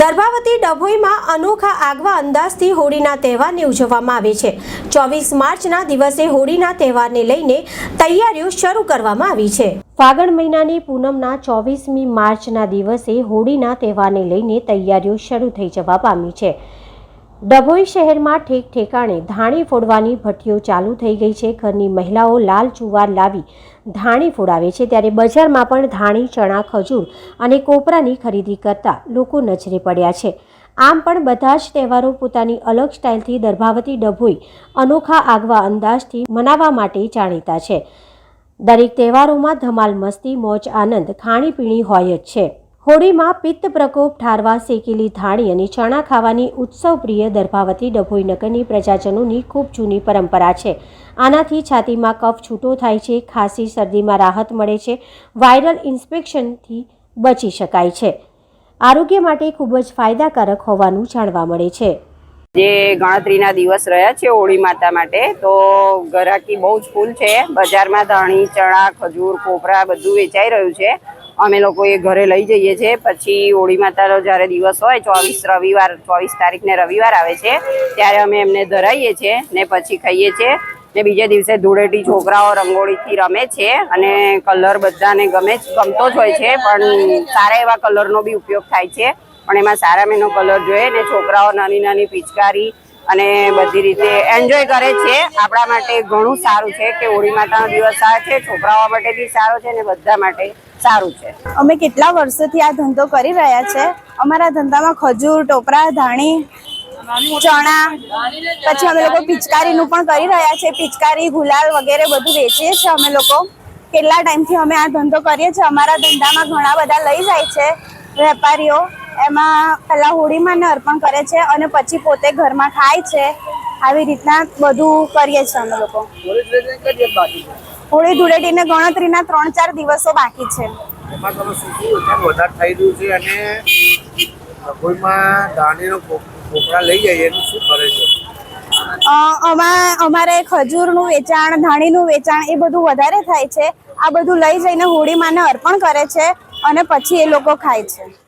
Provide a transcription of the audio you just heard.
દર્ભાવતી ડભોઈમાં અનોખા આગવા અંદાજથી હોળીના તહેવારને ઉજવવામાં આવે છે. ચોવીસ માર્ચના દિવસે હોળીના તહેવારને લઈને તૈયારીઓ શરૂ કરવામાં આવી છે. ફાગણ મહિનાની પૂનમના ચોવીસમી માર્ચના દિવસે હોળીના તહેવારને લઈને તૈયારીઓ શરૂ થઈ જવા પામી છે. ડભોઈ શહેરમાં ઠેક ઠેકાણે ધાણી ફોડવાની ભઠ્ઠીઓ ચાલુ થઈ ગઈ છે. ઘરની મહિલાઓ લાલ ચુવાર લાવી ધાણી ફોડાવે છે ત્યારે બજારમાં પણ ધાણી, ચણા, ખજૂર અને કોપરાની ખરીદી કરતા લોકો નજરે પડ્યા છે. આમ પણ બધા જ તહેવારો પોતાની અલગ સ્ટાઇલથી દર્ભાવતી ડભોઈ અનોખા આગવા અંદાજથી મનાવવા માટે જાણીતા છે. દરેક તહેવારોમાં ધમાલ મસ્તી, મોજ, આનંદ, ખાણીપીણી હોય જ છે. હોળીમાં પિત્ત પ્રકોપ ઠારવા, શેકેલી ધાણી અને ચણા ખાવાની ઉત્સવપ્રિય દર્ભાવતી ડભોઈ નગરની પ્રજાજનોની ખૂબ જૂની પરંપરા છે. આનાથી છાતીમાં કફ છૂટો થાય છે, ખાંસી, શરદીમાં રાહત મળે છે, વાયરલ ઇન્સ્પેક્શનથી બચી શકાય છે. આરોગ્ય માટે ખૂબ જ ફાયદાકારક હોવાનું જાણવા મળે છે. જે ગણતરીના દિવસ રહ્યા છે હોળી માતા માટે, તો ગરાકી બહુ જ ફૂલ છે. બજારમાં ધાણી, ચણા, ખજૂર, કોપરા બધું વેચાઈ રહ્યું છે. અમે લોકો એ ઘરે લઈ જઈએ છીએ. પછી હોળી માતાનો જ્યારે દિવસ હોય, ચોવીસ રવિવાર, ચોવીસ તારીખને રવિવાર આવે છે, ત્યારે અમે એમને ધરાઈએ છીએ ને પછી ખાઈએ છીએ. ને બીજે દિવસે ધૂળેટી છોકરાઓ રંગોળીથી રમે છે અને કલર બધાને ગમે ગમતો જ હોય છે, પણ સારા એવા કલરનો બી ઉપયોગ થાય છે. પણ એમાં સારા મેનો કલર જોઈએ ને છોકરાઓ નાની નાની પિચકારી અને બધી રીતે એન્જોય કરે છે. આપણા માટે ઘણું સારું છે કે હોળી માતાનો દિવસ સારો છે, છોકરાઓ માટે બી સારો છે ને બધા માટે સારું છે. અમે કેટલા વર્ષોથી આ ધંધો કરી રહ્યા છે? અમારા ધંધામાં ખજૂર, ટોપરા, ધાણી, ચણા, પછી અમે લોકો પિચકારીનું પણ કરી રહ્યા છે. પિચકારી, ગુલાલ વગેરે બધું વેચીએ છીએ અમે લોકો. કેટલા ટાઈમથી અમે આ ધંધો કરીએ છીએ? અમારા ધંધામાં ઘણા બધા લઈ જાય છે વેપારીઓ. એમાં પહેલાં હોળીમાં ને અર્પણ કરે છે અને પછી પોતે ઘરમાં ખાય છે. આવી રીતના બધું કરીએ છીએ અમે લોકો. હોળી ધૂળેટીને ગણતરીના ત્રણ ચાર દિવસો બાકી છે. અમારે ખજૂરનું વેચાણ ધાણીનું વેચાણ એ બધું વધારે થાય છે. આ બધું લઈ જઈને હોળી માને અર્પણ કરે છે અને પછી એ લોકો ખાય છે.